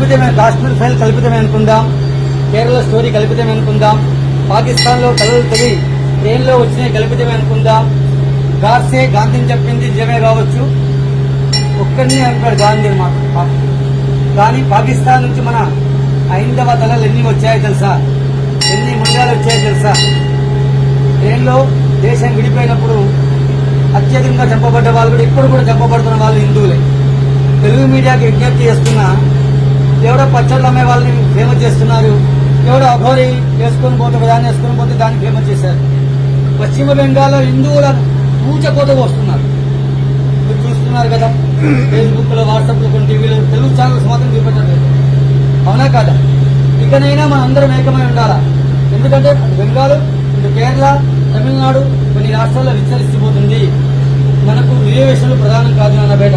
కల్పితమే Kashmir file కల్పితమే అనుకుందాం Kerala story కల్పితమే అనుకుందాం పాకిస్తాన్లో కలలు తొలి ట్రైన్లో వచ్చినాయి కల్పితమే అనుకుందాం. గాడ్సే గాంధీని చెప్పింది నిజమే కావచ్చు. ఒక్కడిని అంటాడు గాంధీ మాట కానీ పాకిస్తాన్ నుంచి మన ఐందవ తలలు ఎన్ని వచ్చాయో తెలుసా? ఎన్ని ముండాలు వచ్చాయో తెలుసా? ట్రైన్లో దేశం విడిపోయినప్పుడు అత్యధికంగా చంపబడ్డ వాళ్ళు కూడా ఇప్పుడు కూడా చంపబడుతున్న వాళ్ళు హిందువులే. తెలుగు మీడియాకి విజ్ఞప్తి చేస్తున్నా ఎవడో పచ్చళ్ళు అమ్మే వాళ్ళని ఫేమస్ చేస్తున్నారు ఎవడో అఘోరి వేసుకొని పోతే దాన్ని వేసుకొని పోతే దాన్ని ఫేమస్ చేశారు. పశ్చిమ బెంగాల్లో హిందువులను పూచకోత వస్తున్నారు మీరు చూస్తున్నారు కదా ఫేస్బుక్లో వాట్సాప్లో కొన్ని టీవీలో తెలుగు ఛానల్స్ మాత్రం చూపెట్టలేదు అవునా కాదా? ఇకనైనా మనం అందరం ఏకమై ఉండాలా? ఎందుకంటే బెంగాల్ ఇటు కేరళ తమిళనాడు కొన్ని రాష్ట్రాల్లో విస్తరిస్తుపోతుంది. మనకు రిజర్వేషన్లు ప్రధానం కాదు నాన్న బేట.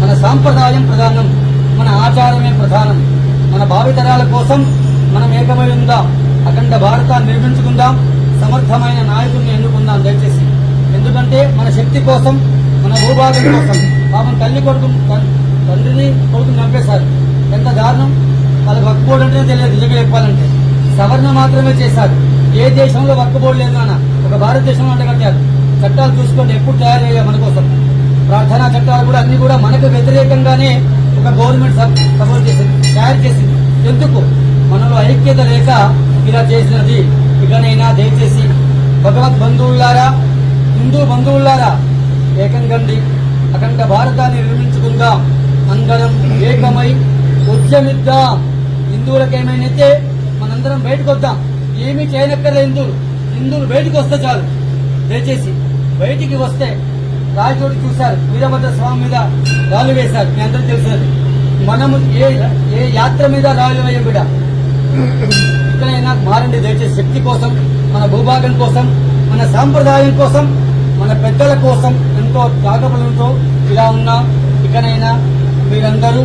మన సాంప్రదాయం ప్రధానం. మన ఆచారమే ప్రధానం. మన భావితరాల కోసం మనం ఏకమై ఉందాం. అఖండ భారతాన్ని నిర్మించుకుందాం. సమర్థమైన నాయకుడిని ఎన్నుకుందాం దయచేసి. ఎందుకంటే మన శక్తి కోసం మన భూభాగం కోసం పాపం తల్లి కొడుకు తండ్రిని కొడుకుని చంపేశారు. ఎంత దారుణం! వాళ్ళకి వర్క్ అంటే తెలియదు నిజంగా చెప్పాలంటే. సవరణ మాత్రమే చేశారు. ఏ దేశంలో వర్క్ లేదు నాన్న. ఒక భారతదేశంలో అంటగట్టారు చట్టాలు చూసుకోండి ఎప్పుడు తయారు మన కోసం. ప్రార్థనా చట్టాలు కూడా అన్ని కూడా మనకు వ్యతిరేకంగానే ఒక గవర్నమెంట్ సపోర్ట్ చేసింది తయారు చేసింది. ఎందుకు? మనలో ఐక్యత లేక ఇలా చేసినది. ఇకనైనా దయచేసి భగవద్ బంధువులారా హిందూ బంధువులారా ఏకంగండి అఖండ భారతాన్ని నిర్మించుకుందాం. అందరం ఏకమై ఉద్యమిద్దాం. హిందువులకు ఏమైనైతే మనందరం బయటకు వద్దాం. ఏమీ చేయనక్కర్లే హిందువులు. హిందువులు బయటకు వస్తే చాలు. దయచేసి బయటికి వస్తే రాయచోటి చూశారు. వీరభద్ర స్వామి మీద రాళ్ళు వేశారు. మీ అందరూ తెలుసారు మనము ఏ ఏ యాత్ర మీద రాళ్ళు వేయం బిడ ఇక్కడైనా మారండి. దయచేసి శక్తి కోసం మన భూభాగం కోసం మన సాంప్రదాయం కోసం మన పెద్దల కోసం ఎంతో త్యాగబలంతో ఇలా ఉన్నా ఇకనైనా మీరందరూ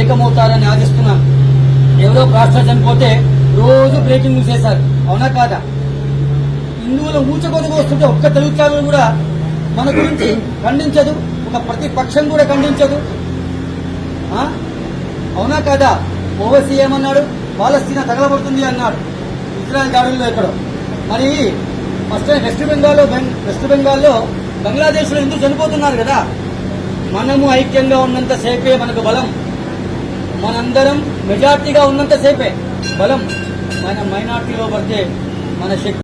ఏకమవుతారని ఆశిస్తున్నాం ఎవరో రాష్ట్ర చనిపోతే రోజు బ్రేకింగ్ న్యూస్ చేశారు. అవునా కాదా? హిందువులు ఊచకొదకు వస్తుంటే ఒక్క తెలుగు ఛానల్ కూడా మన గురించి ఖండించదు ఒక ప్రతిపక్షం కూడా ఖండించదు. అవునా కాదా? ఓవైసీ ఏమన్నాడు? పాలస్తీనా తగలబడుతుంది అన్నాడు. ఇజ్రాయల్ దాడుల్లో ఎక్కడో. మరి ఫస్ట్ వెస్ట్ బెంగాల్లో బెంగ్- వెస్ట్ బెంగాల్లో బంగ్లాదేశ్లో ఎందుకు చనిపోతున్నారు కదా? మనము ఐక్యంగా ఉన్నంత సేపే మనకు బలం. మనందరం మెజార్టీగా ఉన్నంత సేపే బలం. మన మైనార్టీలో పడితే మన శక్తి